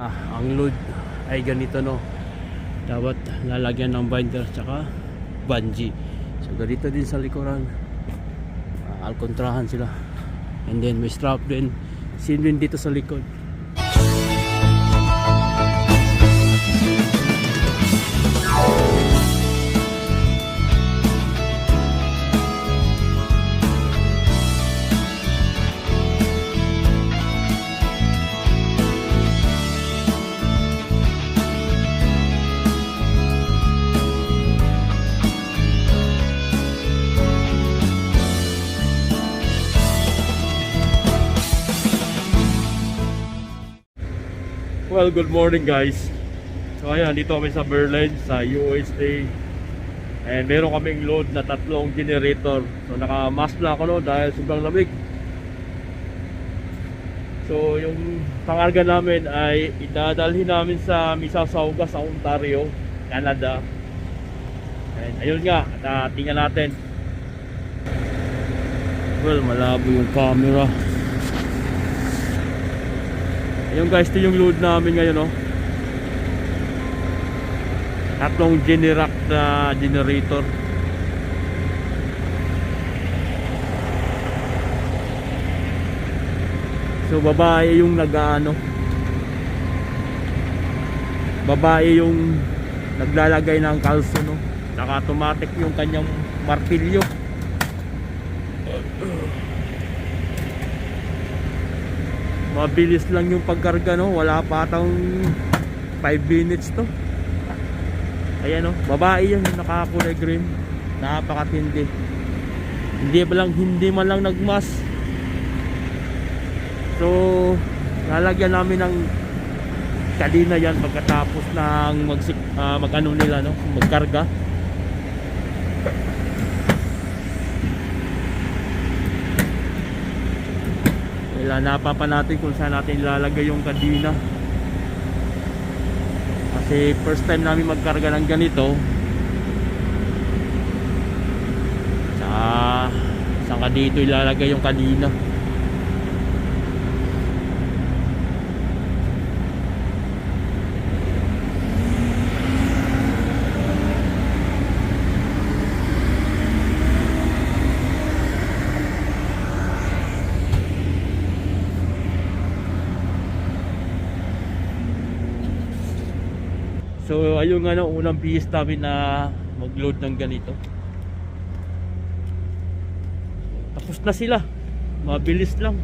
Ah, ang load ay ganito no. Dapat lalagyan ng binder tsaka bungee. So ganito din sa likuran. Ah, alkontrahan sila. And then may strap din. Same din dito sa likod. Well, good morning guys. So ayan, dito kami sa Berlin, sa USA. And meron kaming load na tatlong generator. So naka-mask na ako no dahil sobrang lamig. So yung pangarga namin ay idadalhin namin sa Mississauga sa Ontario, Canada. And ayun nga, uh, tingnan natin. Well, malabo yung camera. Ayun guys, ito yung load namin ngayon, no. Tatlong Generac na generator. So babae yung nag-ano. Babae yung naglalagay ng kalso, no. Saka automatic yung kanyang martilyo. Mabilis lang yung pagkarga no, wala pa atang 5 minutes to. Ayan no, babae yan nakakulay green. Napakatindi. Hindi ba lang hindi man lang nagmas. So, lalagyan namin ng kadina yan pagkatapos ng mag uh, mag-ano nila no, magkarga. Ilanapa pa natin kung saan natin ilalagay yung kadina. Kasi first time namin magkarga ng ganito. Sa saan ka dito ilalagay yung kadina. So ayun nga no, unang bihis namin na mag-load ng ganito. Tapos na sila. Mabilis lang.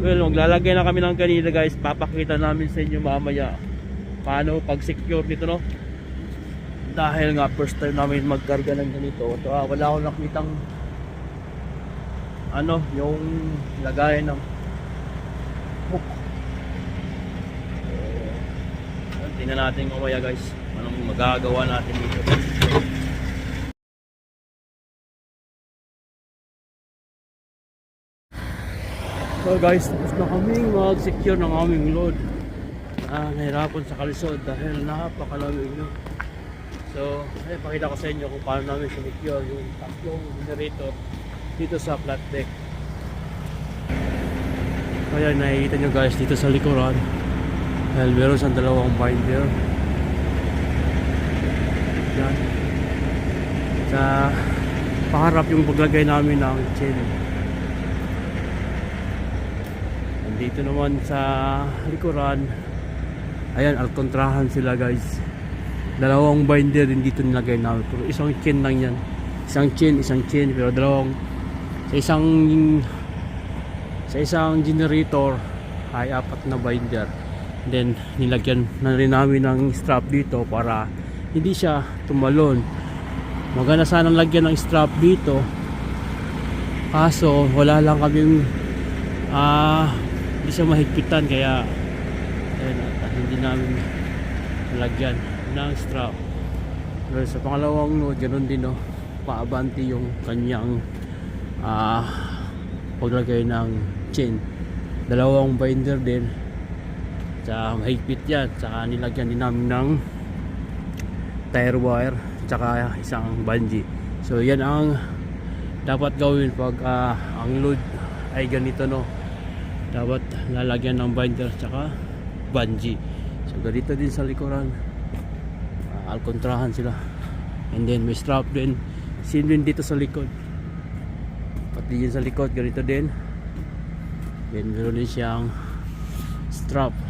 Well, maglalagay na kami ng kanila guys. Papakita namin sa inyo mamaya paano pag-secure nito no. Dahil nga first time namin magkarga ng ganito. Ito, ah, wala akong nakitang ano, yung lagay ng Tingnan natin mamaya guys anong magagawa natin dito. So guys, tapos na kami mag-secure ng aming load. Ah, nahirapan sa kalisod dahil napakalamig no. So, ay pakita ko sa inyo kung paano namin secure yung tatlong generator dito sa flat deck. Kaya nakikita nyo guys dito sa likuran dahil meron siyang dalawang binder. Yan. Sa paharap yung paglagay namin ng chain. Nandito naman sa likuran. Ayan alkontrahan sila guys. Dalawang binder din dito nilagay namin. Pero isang chain lang yan. Isang chain isang chain pero dalawang sa isang sa isang generator ay apat na binder then nilagyan na rin namin ng strap dito para hindi siya tumalon. Maganda sanang lagyan ng strap dito. Kaso wala lang kaming ah hindi siya mahigpitan. Kaya ayun, at hindi namin nalagyan ng strap. Pero sa pangalawang load ganun din no? Paabanti yung kanyang ah paglagay ng chain. Dalawang binder din sa mahigpit yan tsaka nilagyan din namin ng tire wire tsaka isang bungee. So yan ang dapat gawin pag ah, ang load ay ganito no? Dapat lalagyan ng binder tsaka bungee. So ganito din sa likuran. Uh, alkontrahan sila. And then may strap din. Same din dito sa likod. Pati yun sa likod ganito din. Then meron din siyang strap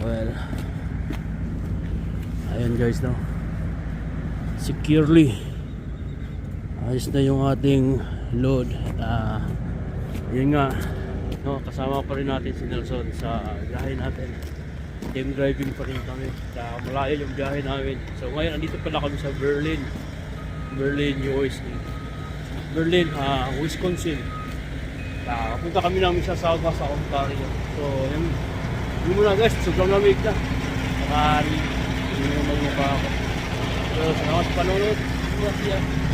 well ayan guys no? Securely ayos na yung ating load ah yun nga no, kasama pa rin natin si Nelson sa biyahe natin. Team driving pa rin kami. Sa malayo yung biyahe namin. So ngayon andito pala kami sa Berlin. Berlin, USA Berlin, ah, Wisconsin. Ah, punta kami namin sa Salva sa Ontario. So yun yun muna guys. Sobrang lamig na. Saka yun yung magmukha ako. So salamat sa panonood. Gracias.